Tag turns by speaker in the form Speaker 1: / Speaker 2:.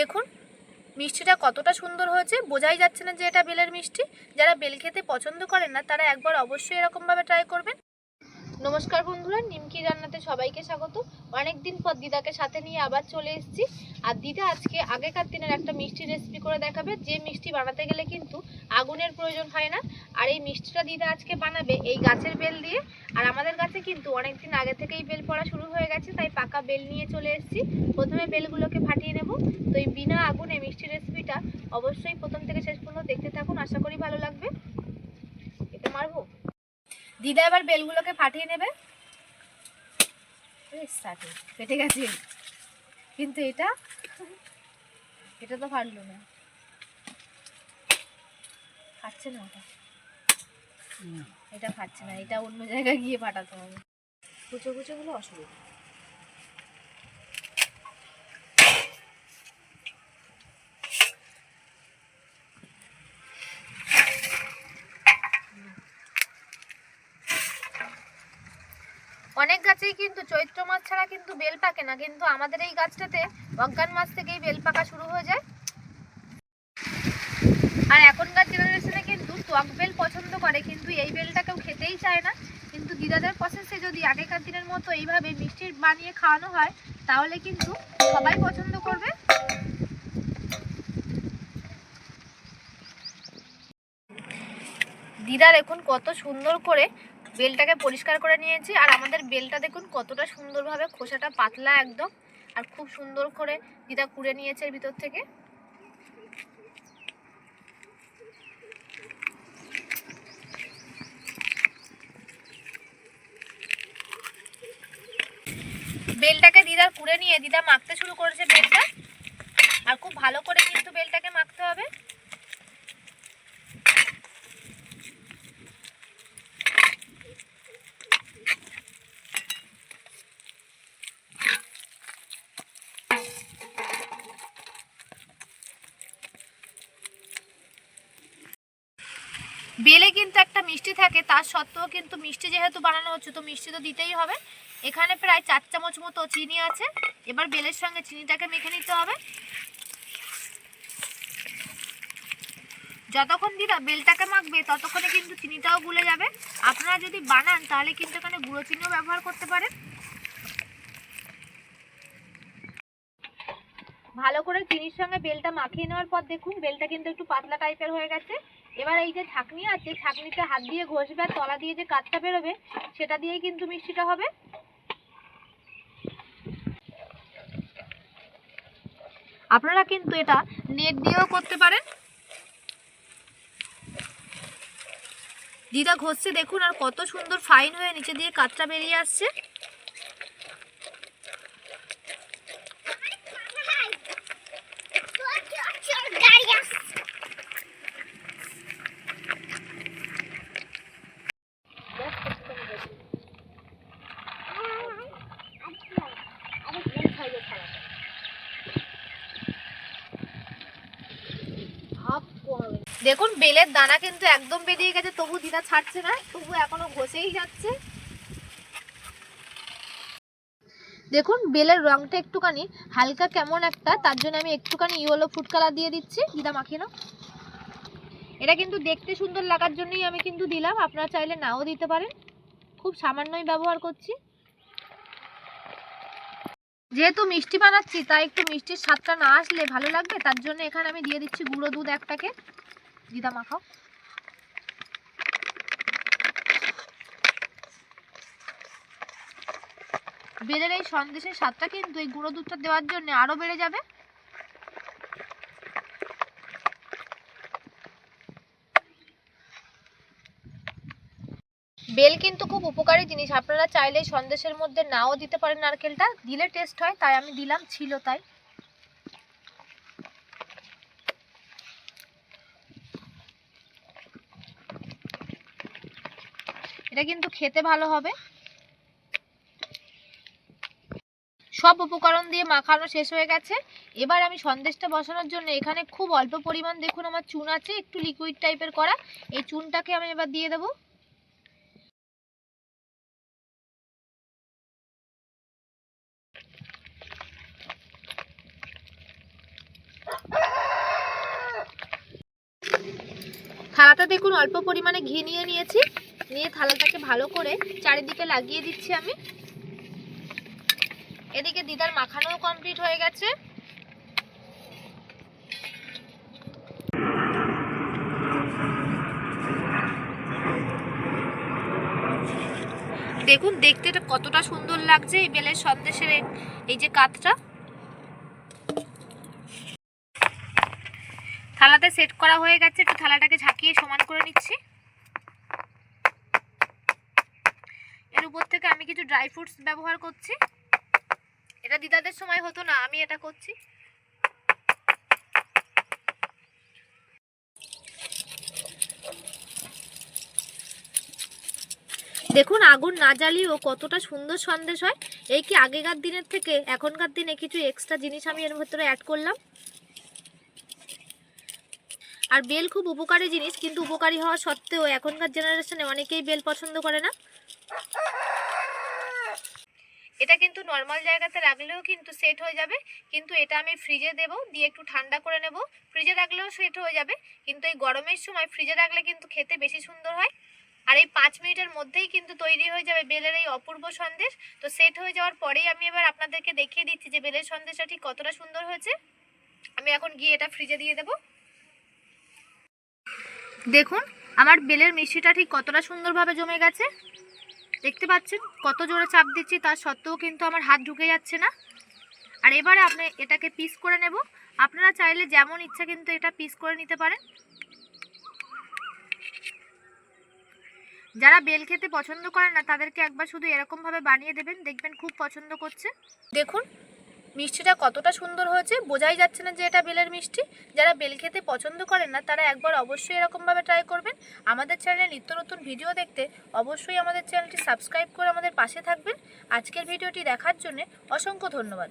Speaker 1: দেখুন, মিষ্টিটা কতটা সুন্দর হয়েছে। বোঝাই যাচ্ছে না যে এটা বেলের মিষ্টি। যারা বেল খেতে পছন্দ করেন না, তারা একবার অবশ্যই এরকমভাবে ট্রাই করবেন। নমস্কার বন্ধুরা, নিমকি রান্নাতে সবাইকে স্বাগত। অনেক দিন পর দিদাকে সাথে নিয়ে আবার চলে এসেছি। আর দিদা আজকে আগেকার দিনের একটা মিষ্টি রেসিপি করে দেখাবে। যে মিষ্টি বানাতে গেলে কিন্তু আগুনের প্রয়োজন হয় না। আর এই মিষ্টিটা দিদা আজকে বানাবে এই গাছের বেল দিয়ে। আর আমাদের গাছে কিন্তু অনেক দিন আগে থেকেই বেল পড়া শুরু হয়ে গেছে, তাই পাকা বেল নিয়ে চলে এসেছি। প্রথমে বেলগুলোকে ফাটিয়ে নেব। তো এই বিনা আগুনে মিষ্টি রেসিপিটা অবশ্যই প্রথম থেকে শেষ পর্যন্ত দেখতে থাকুন। আশা করি ভালো লাগবে। এটা মারবো? দিদা এবার বেলগুলোকে ফাটিয়ে নেবে। ফেটে গেছে। কিন্তু এটা এটা তো ফাটলো না। ফাটছে না ওটা। এটা ফাটছে না এটা অন্য জায়গায় গিয়ে ফাটাতে হবে। কুচো কুচো গুলো অসুবিধা। অনেক গাছেই কিন্তু চৈত্র মাস ছাড়া কিন্তু বেল পাকে না, কিন্তু আমাদের এই গাছটাতে অজ্ঞান মাস থেকেই বেল পাকা শুরু হয়ে যায়। আর এখনকার জেনারেশনে কিন্তু টক বেল পছন্দ করে, কিন্তু এই বেলটা কেউ খেতেই চায় না। কিন্তু দিদাদের প্রসেসে যদি আগেকার দিনের মতো এইভাবে মিষ্টি বানিয়ে খাওয়ানো হয়, তাহলে কিন্তু সবাই পছন্দ করবে। দিদা দেখুন কত সুন্দর করে বেলটাকে পরিষ্কার করে নিয়েছি। আর আমাদের বেলটা দেখুন কতটা সুন্দরভাবে খোসাটা পাতলা একদম। আর খুব সুন্দর করে দিদা কুড়ে নিয়েছে এর ভিতর থেকে। বেলটাকে দিদার কুড়ে নিয়ে, দিদা মাখতে শুরু করেছে বেলটা। আর খুব ভালো করে কিন্তু বেলটাকে মাখতে হবে। বেলে কিন্তু একটা মিষ্টি থাকে, তার সত্ত্বেও কিন্তু মিষ্টি যেহেতু বানানো হচ্ছে, তো মিষ্টি তো দিতেই হবে। এখানে প্রায় চার চামচ মতো চিনি আছে। এবার বেলের সঙ্গে চিনিটাকে মেখে নিতে হবে। যতক্ষণ দিদা বেলটাকে মাখবে, ততক্ষণে কিন্তু চিনিটাও গুলে যাবে। আপনারা যদি বানান, তাহলে কিন্তু এখানে গুঁড়ো চিনিও ব্যবহার করতে পারেন। ভালো করে চিনির সঙ্গে বেলটা মাখিয়ে নেওয়ার পর দেখুন, বেলটা কিন্তু একটু পাতলা টাইপের হয়ে গেছে। এবার এই যে ছাকনি আছে, ছাকনিতে হাত দিয়ে ঘষবে আর তলা দিয়ে যে কাঠটা বেরোবে, সেটা দিয়েই কিন্তু মিষ্টিটা হবে। আপনারা কিন্তু এটা নেট দিয়েও করতে পারেন। দিদা ঘষছে, দেখুন আর কত সুন্দর ফাইন হয়ে নিচে দিয়ে কাঠটা বেরিয়ে আসছে। দেখুন, বেলের দানা কিন্তু একদম বেরিয়ে গেছে, তবু দিদা ছাড়ছে না, তবু এখনও ঘষেই যাচ্ছে। দেখুন, বেলের রংটা একটুখানি হালকা কেমন একটা, তার জন্য আমি একটুখানি ইয়েলো ফুড কালার দিয়ে দিচ্ছি। দিদা, মাখিয়ে নাও। এটা কিন্তু দেখতে সুন্দর লাগার জন্যই আমি কিন্তু দিলাম, আপনারা চাইলে নাও দিতে পারেন। খুব সামান্যই ব্যবহার করছি। যেহেতু মিষ্টি বানাচ্ছি, তাই একটু মিষ্টির স্বাদটা না আসলে ভালো লাগবে, তার জন্য এখানে আমি দিয়ে দিচ্ছি গুঁড়ো দুধ এক প্যাকেট দিদা মাখাও বেলের এই সন্দেশের স্বাদটা কিন্তু এই গুঁড়ো দুধটা দেওয়ার জন্য আরও বেড়ে যাবে। বেল কিন্তু খুব উপকারী জিনিস। আপনারা চাইলে সন্দেশের মধ্যে নাও দিতে পারেন নারকেলটা। দিলে টেস্ট হয়, তাই আমি দিলাম, ছিল তাই। এটা কিন্তু খেতে ভালো হবে। সব উপকরণ দিয়ে মাখানো শেষ হয়ে গেছে। এবার আমি সন্দেশটা বসানোর জন্য এখানে খুব অল্প পরিমাণ দেখুন আমার চুন আছে, একটু লিকুইড টাইপের করা। এই চুনটাকে আমি এবার দিয়ে দেবো। থালাতে দেখুন অল্প পরিমাণে ঘি নিয়ে নিয়েছি। নিয়ে থালাটাকে ভালো করে চারিদিকে লাগিয়ে দিচ্ছি আমি। এদিকে দিদার মাখানোও কমপ্লিট হয়ে গেছে। দেখুন, দেখতে কতটা সুন্দর লাগছে এই বেলের সন্দেশের এই যে কাতটা। থালাতে সেট করা হয়ে গেছে, একটু থালাটাকে ঝাঁকিয়ে সমান করে নিচ্ছি। এর উপর থেকে আমি কিছু ড্রাই ফ্রুটস ব্যবহার করছি। এটা দিদাদের সময় হতো না, আমি এটা করছি। দেখুন, আগুন না জ্বালিয়েও কতটা সুন্দর সন্দেশ হয়। এই কি আগেকার দিনের থেকে এখনকার দিনে কিছু এক্সট্রা জিনিস আমি এর ভেতরে অ্যাড করলাম? আর বেল খুব উপকারী জিনিস, কিন্তু উপকারী হওয়া সত্ত্বেও এখনকার জেনারেশনে অনেকেই বেল পছন্দ করে না। এটা কিন্তু নর্মাল জায়গাতে রাখলেও কিন্তু সেট হয়ে যাবে, কিন্তু এটা আমি ফ্রিজে দেব, দিয়ে একটু ঠান্ডা করে নেব। ফ্রিজে রাখলেও সেট হয়ে যাবে, কিন্তু এই গরমের সময় ফ্রিজে রাখলে কিন্তু খেতে বেশি সুন্দর হয়। আর এই পাঁচ মিনিটের মধ্যেই কিন্তু তৈরি হয়ে যাবে বেলের এই অপূর্ব সন্দেশ। তো সেট হয়ে যাওয়ার পরেই আমি এবার আপনাদেরকে দেখিয়ে দিচ্ছি যে বেলের সন্দেশটা ঠিক কতটা সুন্দর হয়েছে। আমি এখন গিয়ে এটা ফ্রিজে দিয়ে দেবো। দেখুন, আমার বেলের মিষ্টিটা ঠিক কতটা সুন্দরভাবে জমে গেছে। দেখতে পাচ্ছেন, কত জোরে চাপ দিচ্ছি তার সত্ত্বেও কিন্তু আমার হাত ঢুকে যাচ্ছে না। আর এবারে আপনি এটাকে পিস করে নেব। আপনারা চাইলে যেমন ইচ্ছা কিন্তু এটা পিস করে নিতে পারেন। যারা বেল খেতে পছন্দ করেন না, তাদেরকে একবার শুধু এরকমভাবে বানিয়ে দেবেন, দেখবেন খুব পছন্দ করছে। দেখুন মিষ্টিটা কতটা সুন্দর হয়েছে বোঝাই যাচ্ছে না যে এটা বেলের মিষ্টি। যারা বেল খেতে পছন্দ করেন না, তারা একবার অবশ্যই এরকমভাবে ট্রাই করবেন। আমাদের চ্যানেলে নিত্য নতুন ভিডিও দেখতে অবশ্যই আমাদের চ্যানেলটি সাবস্ক্রাইব করে আমাদের পাশে থাকবেন। আজকের ভিডিওটি দেখার জন্য অসংখ্য ধন্যবাদ।